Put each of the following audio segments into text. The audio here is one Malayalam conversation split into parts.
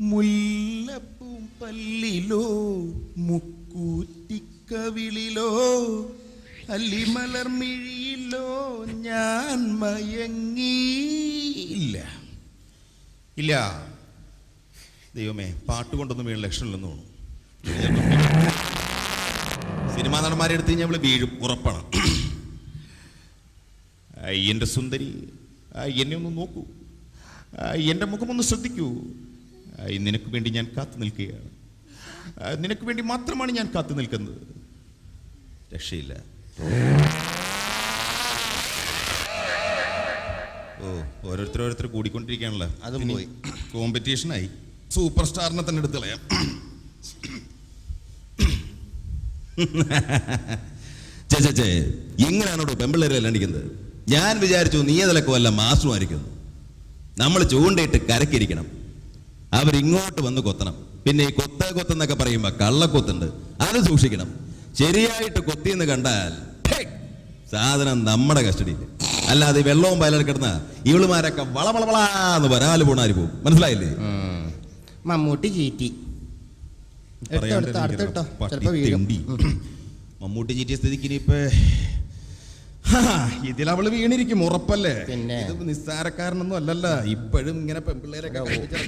മുല്ലപ്പൂം പല്ലിലോ മുക്കൂറ്റിക്കവിളിലോ അല്ലിമലർമിഴിയിലോ ഞാൻ മയങ്ങിയില്ല. ഇല്ല. ദൈവമേ പാട്ടുകൊണ്ടൊന്നും വീണ് ലക്ഷണമില്ലെന്ന് തോന്നുന്നു. സിനിമാ നടന്മാരെ എടുത്ത് കഴിഞ്ഞാൽ അവൾ വീഴും ഉറപ്പാണ്. എന്റെ സുന്ദരി എന്നെ ഒന്ന് നോക്കൂ. എന്റെ മുഖമൊന്ന് ശ്രദ്ധിക്കൂ. നിനക്ക് വേണ്ടി ഞാൻ കാത്തു നിൽക്കുകയാണ്. നിനക്ക് വേണ്ടി മാത്രമാണ് ഞാൻ കാത്തു നിൽക്കുന്നത്. രക്ഷയില്ല. ഓ ഓരോരുത്തർ ഓരോരുത്തർ കൂടിക്കൊണ്ടിരിക്കുകയാണല്ലോ. അത് പോയി. കോമ്പറ്റീഷനായി സൂപ്പർ സ്റ്റാറിനെ തന്നെ എടുത്ത് കളയാം. ചേ ചേ ചേ എങ്ങനെയാണോട് പെമ്പിള്ളേരെല്ലാം അടിക്കുന്നത് ഞാൻ വിചാരിച്ചു നീ അതിലൊക്കെ വല്ല മാസമായിരിക്കുന്നു. നമ്മൾ ചൂണ്ടയിട്ട് കരക്കിരിക്കണം. അവരിങ്ങോട്ട് വന്ന് കൊത്തണം. പിന്നെ ഈ കൊത്ത കൊത്തെന്നൊക്കെ പറയുമ്പോ കള്ളക്കൊത്തുണ്ട്. അത് സൂക്ഷിക്കണം. ശരിയായിട്ട് കൊത്തിയെന്ന് കണ്ടാൽ സാധനം നമ്മുടെ കസ്റ്റഡിയിൽ. അല്ലാതെ വെള്ളവും വയലിൽ കിടന്ന ഇവളുമാരൊക്കെ വളവളവളാന്ന് വരാൽ പോണാരി പോകും. മനസ്സിലായില്ലേ? മമ്മൂട്ടി ചീറ്റി എടുത്തോ, എടുത്തോ, അടുത്ത എടുത്തോ. ചിലപ്പോ വീഴും. പട്ടിത്തെണ്ടി. മമ്മൂട്ടി ചീറ്റിയ സ്ഥിതിക്ക് ഇനിയിപ്പോ അവൾ വീണിരിക്കും ഉറപ്പല്ലേ? പിന്നെ. ഇത് നിസ്സാരക്കാരനൊന്നും അല്ലല്ല. ഇപ്പോഴും ഇങ്ങനെ പെൺപിള്ളേരൊക്കെ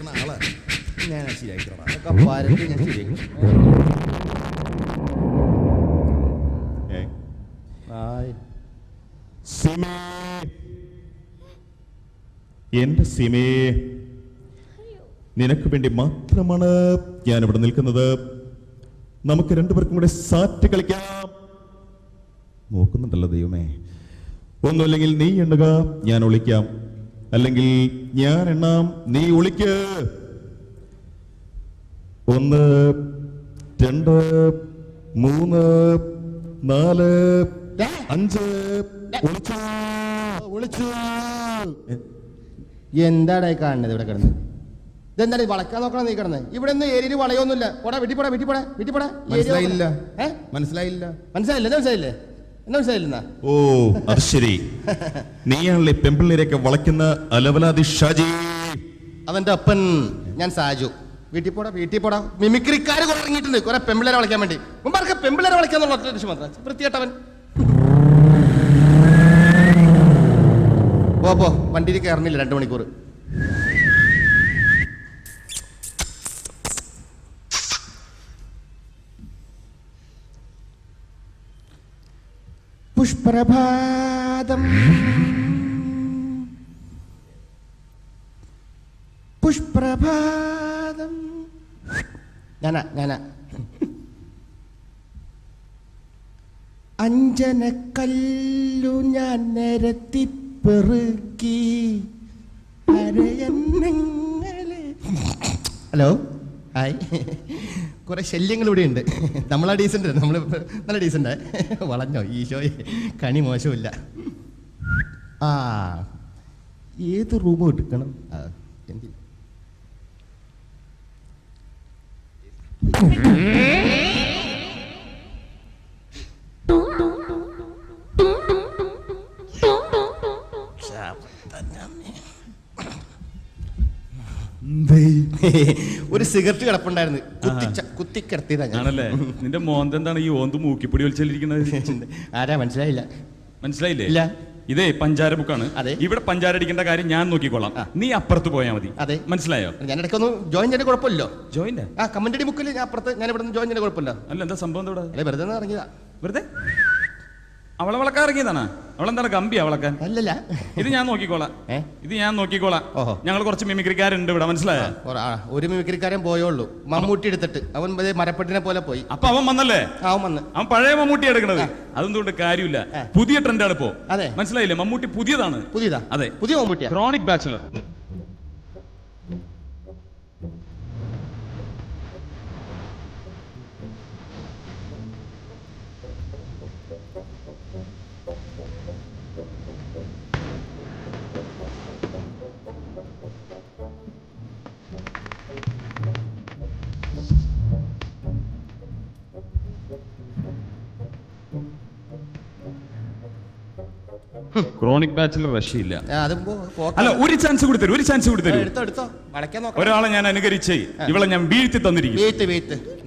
ആളാ. ഞാൻ ശരിയാക്കി. ആയി. സിമേ. എന്റെ സിമേ. നിനക്ക് വേണ്ടി മാത്രമാണ് ഞാൻ ഇവിടെ നിൽക്കുന്നത്. നമുക്ക് രണ്ടുപേർക്കും കൂടെ സാറ്റ് കളിക്കാം. നോക്കുന്നുണ്ടല്ലോ ദൈവമേ. ഒന്നുമില്ലെങ്കിൽ നീ എണ്ണുക ഞാൻ ഒളിക്കാം. അല്ലെങ്കിൽ ഞാൻ എണ്ണാം നീ ഒളിക്ക്. ഒന്ന് രണ്ട് മൂന്ന് നാല് അഞ്ച്. ഒളിച്ചു. ഒളിച്ചു. എന്താടായി കാണുന്നത് ഇവിടെ കിടന്ന്? ഇതെന്താണ് വളക്കാൻ നോക്കണം നീ കിടന്ന്? ഇവിടെ ഒന്നും ഏരിയയിൽ വളയൊന്നുമില്ല. പോടാ വീട്ടിപ്പോടാ വീട്ടിപ്പോടാ വീട്ടിപ്പോടാ മനസ്സിലായില്ല. ഏ? മനസ്സിലായില്ല. മനസ്സിലായില്ല എന്താ മനസ്സിലായില്ലേ? മനസ്സിലായില്ലെന്നാ ഓ അത് ശരി. നീയാണല്ലേ പെമ്പിള്ളേരെയൊക്കെ വളയ്ക്കുന്ന അലവലാതി ഷാജി? അവന്റെ അപ്പൻ ഞാൻ സാജു. വീട്ടിൽ പോടാ വീട്ടിൽ പോടാ. മിമിക്രിക്കാര് കുറെ ഇറങ്ങിയിട്ടുണ്ട്. കുറെ പെമ്പിള്ളേരെ വളയ്ക്കാൻ വേണ്ടി. മുമ്പാർക്ക് പെമ്പിള്ളേരെ വളയ്ക്കാന്നുള്ള ഒറ്റ ലക്ഷ്യം മാത്രം. വൃത്തിയായിട്ടവൻ പോ പോ. വണ്ടിയിൽ കയറുന്നില്ല രണ്ട് മണിക്കൂർ പുഷ്പ്രഭാതം. പുഷ്പ്രഭാതം. ഞാന അഞ്ജനക്കല്ലു ഞാൻ നിരത്തി പെറുക്കി. അരയന്നങ്ങളെ ഹലോ ഹായ്. കുറെ ശല്യങ്ങൾ ഇവിടെ ഉണ്ട് നമ്മളാ ഡീസന്റ് നമ്മൾ നല്ല ഡീസന്റ് വളഞ്ഞോ? ഈശോയെ കണി മോശമില്ല. ആ. ഏത് റൂം എടുക്കണം? എന്തി ഒരു സിഗരറ്റ് കിടപ്പുണ്ടായിരുന്നു. കുത്തിച്ച കുത്തിക്കിടത്തിയതാ ഞാൻ. ആണല്ലേ? നിന്റെ മോന്ത എന്താണ് ഈ ഓന്ത് മൂക്കിപ്പൊടി വലിച്ചിരിക്കുന്നത് ആരാ? മനസ്സിലായില്ല. മനസ്സിലായില്ലേ? ഇല്ല. ഇതേ പഞ്ചാര ബുക്കാണ്. അതെ. ഇവിടെ പഞ്ചാര അടിക്കേണ്ട കാര്യം ഞാൻ നോക്കിക്കോളാം. നീ അപ്പുറത്ത് പോയാൽ മതി. അതെ. മനസ്സിലായോ? ഞാൻ ഇടയ്ക്കൊന്ന് ജോയിൻ ചെയ്യാൻ കുഴപ്പമില്ലല്ലോ. ജോയിൻ ആ? കമന്റ് അടി ബുക്കിൽ ഞാൻ അപ്പുറത്ത് ഞാൻ ഇവിടെ ജോയിൻ ചെയ്യാൻ കുഴപ്പമില്ല. അല്ല എന്താ സംഭവം ഇവിടെ? അല്ലെ വെറുതെ ഇറങ്ങിയതാ. വെറുതെ? അവളെ വളക്കാൻ ഇറങ്ങിയതാണ്? അവളെന്താണ് കമ്പി അവളൊക്കെ? അല്ലല്ല. ഇത് ഞാൻ നോക്കിക്കോളാം. ഏ? ഇത് ഞാൻ നോക്കിക്കോളാം. ഓഹോ. ഞങ്ങൾ കുറച്ച് മിമിക്രിക്കാരുണ്ട് ഇവിടെ മനസ്സിലായോ? ഒരു- മിമിക്രിക്കാരൻ പോയുള്ളൂ മമ്മൂട്ടി എടുത്തിട്ട് അവൻ മരപ്പെട്ടിനെ പോലെ പോയി. അപ്പൊ അവൻ വന്നല്ലേ? അവൻ വന്ന്. അവൻ പഴയ മമ്മൂട്ടി എടുക്കണത്. അതൊന്നുകൊണ്ട് കാര്യമില്ല? പുതിയ ട്രെൻഡാണ് ഇപ്പോ. അതെ. മനസ്സിലായില്ലേ? മമ്മൂട്ടി പുതിയതാണ്. പുതിയതാ? അതെ. പുതിയ മമ്മൂട്ടിയാ? ക്രോണിക് ബാച്ചുലർ ക്രോണിക് ബാച്ചിലർ റഷ്യയില്ല അതും അല്ല ഒരു ചാൻസ് കൊടുത്തരും ഒരു ചാൻസ് കൊടുത്തരും. ആ, തരൂ എടുത്തോ എടുത്തോ. വളയ്ക്കാൻ നോക്കാം ഒരാളെ ഞാൻ അനുകരിച്ച് ഇവളെ ഞാൻ വീഴ്ത്തി തന്നിരിക്കും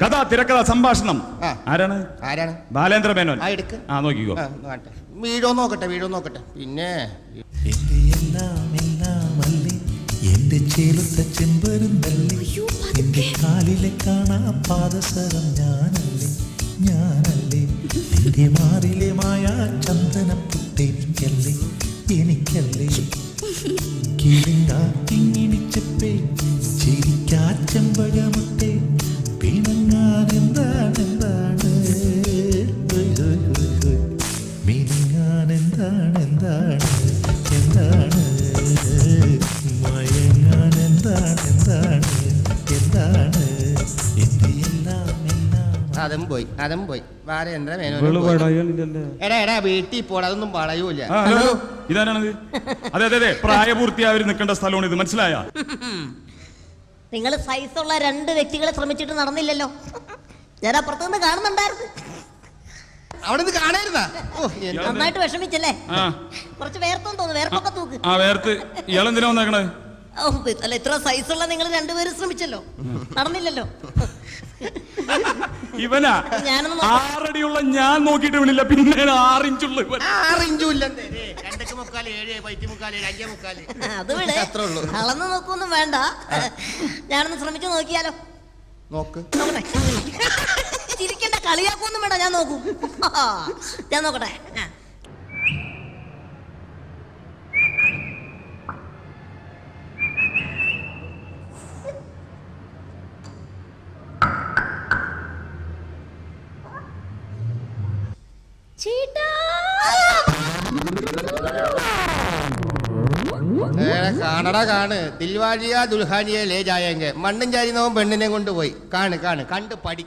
കഥ തിരക്കഥ സംഭാഷണം. ആരാണ്? ആരാണ്? ബാലേന്ദ്ര മേനോൻ. ആ എടുക്ക്. ആ നോക്കിക്കോ. ആ, ഒന്ന് കാണട്ടെ. വീഴോ നോക്കട്ടെ വീഴോ നോക്കട്ടെ. പിന്നെ എന്റെ എല്ലാം എല്ലാമല്ലേ എന്റെ ചേലുത്ത ചെമ്പരുന്തല്ലേ എന്റെ കാലിലെ കാണാ പാദസരം ഞാനല്ലേ ഞാനല്ലേ. എന്റെ മാറിലെ ചെമ്പകമുട്ടെ പിണങ്ങാൻ എന്താണ് എന്താണ്? മിനിങ്ങാൻ എന്താണ്? എന്റെ എല്ലാം അതും പോയി അതും പോയി. പോയി. എടാ എടാ വീട്ടിൽ പോടാ അതൊന്നും വളയൂല. ഇതാരാണത്? അതെ അതെ അതെ പ്രായപൂർത്തിയായവർ നിൽക്കേണ്ട സ്ഥലമാണ് ഇത് മനസ്സിലായ നിങ്ങൾ സൈസുള്ള രണ്ട് വ്യക്തികളെ ശ്രമിച്ചിട്ട് നടന്നില്ലല്ലോ. ഞാൻ അപ്പുറത്ത് നിന്ന് കാണുന്നുണ്ടായിരുന്നു. അവിടെ നിന്ന് കാണായിരുന്നാ നന്നായിട്ട് വിഷമിച്ചല്ലേ? ആ. കുറച്ച് വേർത്തോന്ന് തോന്നുന്നു വേർപ്പൊക്കെ തൂക്ക്. ആ വേർത്ത്. ഇയാളെന്തിനാ വന്നേക്കണത് ഓ, അല്ല ഇത്ര സൈസുള്ള നിങ്ങൾ രണ്ടുപേരും ശ്രമിച്ചല്ലോ. നടന്നില്ലല്ലോ. ഇവനാ. ഞാനൊന്ന് നോക്കാം. ആറടിയുള്ള ഞാൻ നോക്കിയിട്ട് വിളില്ല. പിന്നെ ആറിഞ്ചുള്ള ഇവൻ. ആറ് ഇഞ്ചും ഏഴ് പൈറ്റി ഏഴ് അഞ്ചേ അത് വിട്. അത്രേ ഉള്ളൂ. അളന്ന് നോക്കൊന്നും വേണ്ട. ഞാനൊന്ന് ശ്രമിച്ചു നോക്കിയാലോ? നോക്ക്. നോക്കട്ടെ. ചിരിക്കണ്ട കളിയാക്കൊന്നും വേണ്ട. ഞാൻ നോക്കൂ. ഞാൻ നോക്കട്ടെ. ആ. ചീട്ടാ കാണടാ കാണ്. ദിൽവാഴിയ ദുൽഹാനിയെ ലേ ജായെങ്ക മണ്ണും ചാരിനവൻ പെണ്ണിനെ കൊണ്ടുപോയി. കാണ് കാണ്. കണ്ട് പഠി